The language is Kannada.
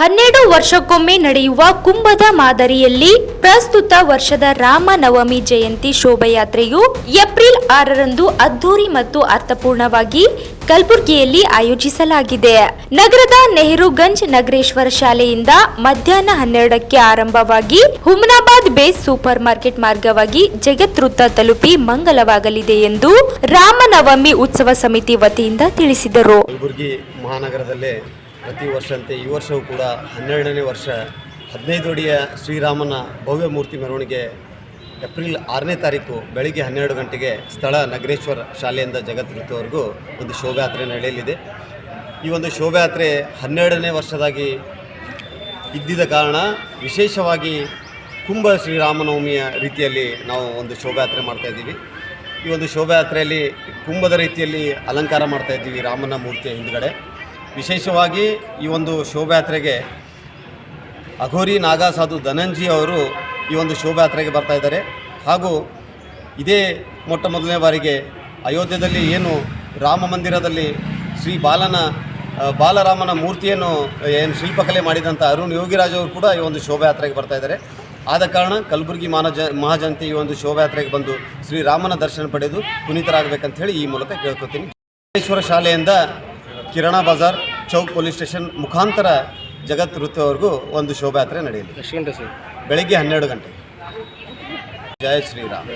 ಹನ್ನೆರಡು ವರ್ಷಕ್ಕೊಮ್ಮೆ ನಡೆಯುವ ಕುಂಭದ ಮಾದರಿಯಲ್ಲಿ ಪ್ರಸ್ತುತ ವರ್ಷದ ರಾಮನವಮಿ ಜಯಂತಿ ಶೋಭಾಯಾತ್ರೆಯು ಏಪ್ರಿಲ್ ಆರರಂದು ಅದ್ದೂರಿ ಮತ್ತು ಅರ್ಥಪೂರ್ಣವಾಗಿ ಕಲಬುರಗಿಯಲ್ಲಿ ಆಯೋಜಿಸಲಾಗಿದೆ. ನಗರದ ನೆಹರುಗಂಜ್ ನಗರೇಶ್ವರ ಶಾಲೆಯಿಂದ ಮಧ್ಯಾಹ್ನ ಹನ್ನೆರಡಕ್ಕೆ ಆರಂಭವಾಗಿ ಹುಮನಾಬಾದ್ ಬೇಸ್ ಸೂಪರ್ ಮಾರ್ಕೆಟ್ ಮಾರ್ಗವಾಗಿ ಜಗತ್ ವೃತ್ತ ತಲುಪಿ ಮಂಗಲವಾಗಲಿದೆ ಎಂದು ರಾಮನವಮಿ ಉತ್ಸವ ಸಮಿತಿ ವತಿಯಿಂದ ತಿಳಿಸಿದರು. ಪ್ರತಿ ವರ್ಷಂತೆ ಈ ವರ್ಷವೂ ಕೂಡ ಹನ್ನೆರಡನೇ ವರ್ಷ ಹದಿನೈದು ಅಡಿಯ ಶ್ರೀರಾಮನ ಭವ್ಯ ಮೂರ್ತಿ ಮೆರವಣಿಗೆ ಏಪ್ರಿಲ್ ಆರನೇ ತಾರೀಕು ಬೆಳಿಗ್ಗೆ ಹನ್ನೆರಡು ಗಂಟೆಗೆ ಸ್ಥಳ ನಗರೇಶ್ವರ ಶಾಲೆಯಿಂದ ಜಗತ್ ವೃತ್ತವರೆಗೂ ಒಂದು ಶೋಭಾಯಾತ್ರೆ ನಡೆಯಲಿದೆ. ಈ ಒಂದು ಶೋಭಾಯಾತ್ರೆ ಹನ್ನೆರಡನೇ ವರ್ಷದಾಗಿ ಇದ್ದಿದ ಕಾರಣ ವಿಶೇಷವಾಗಿ ಕುಂಭ ಶ್ರೀರಾಮನವಮಿಯ ರೀತಿಯಲ್ಲಿ ನಾವು ಒಂದು ಶೋಭಾಯಾತ್ರೆ ಮಾಡ್ತಾಯಿದ್ದೀವಿ ಈ ಒಂದು ಶೋಭಾಯಾತ್ರೆಯಲ್ಲಿ ಕುಂಭದ ರೀತಿಯಲ್ಲಿ ಅಲಂಕಾರ ಮಾಡ್ತಾ ಇದ್ದೀವಿ ರಾಮನ ಮೂರ್ತಿಯ ಹಿಂದ್ಗಡೆ. ವಿಶೇಷವಾಗಿ ಈ ಒಂದು ಶೋಭಾಯಾತ್ರೆಗೆ ಅಘೋರಿ ನಾಗಾ ಸಾಧು ಧನಂಜಿ ಅವರು ಈ ಒಂದು ಶೋಭಾಯಾತ್ರೆಗೆ ಬರ್ತಾ ಇದ್ದಾರೆ. ಹಾಗೂ ಇದೇ ಮೊಟ್ಟ ಮೊದಲನೇ ಬಾರಿಗೆ ಅಯೋಧ್ಯೆಯಲ್ಲಿ ಏನು ರಾಮ ಮಂದಿರದಲ್ಲಿ ಶ್ರೀ ಬಾಲನ ಬಾಲರಾಮನ ಮೂರ್ತಿಯನ್ನು ಏನು ಶಿಲ್ಪಕಲೆ ಮಾಡಿದಂಥ ಅರುಣ್ ಯೋಗಿರಾಜ್ ಅವರು ಕೂಡ ಈ ಒಂದು ಶೋಭಾಯಾತ್ರೆಗೆ ಬರ್ತಾ ಇದ್ದಾರೆ. ಆದ ಕಾರಣ ಕಲಬುರಗಿ ಮಾನಜ, ಮಹಾಜನತೆ ಈ ಒಂದು ಶೋಭಾಯಾತ್ರೆಗೆ ಬಂದು ಶ್ರೀರಾಮನ ದರ್ಶನ ಪಡೆದು ಪುನೀತರಾಗಬೇಕಂತ ಹೇಳಿ ಈ ಮೂಲಕ ಕೇಳ್ಕೊತೀನಿ. ಶಾಲೆಯಿಂದ ಕಿರಣ ಬಜಾರ್ ಚೌಕ್ ಪೊಲೀಸ್ ಸ್ಟೇಷನ್ ಮುಖಾಂತರ ಜಗತ್ ವೃತ್ತವರೆಗೂ ಒಂದು ಶೋಭಾಯಾತ್ರೆ ಎಷ್ಟು ಗಂಟೆ ಸರ್? ಬೆಳಿಗ್ಗೆ ಹನ್ನೆರಡು ಗಂಟೆ. ಜಯ ಶ್ರೀರಾಮ್.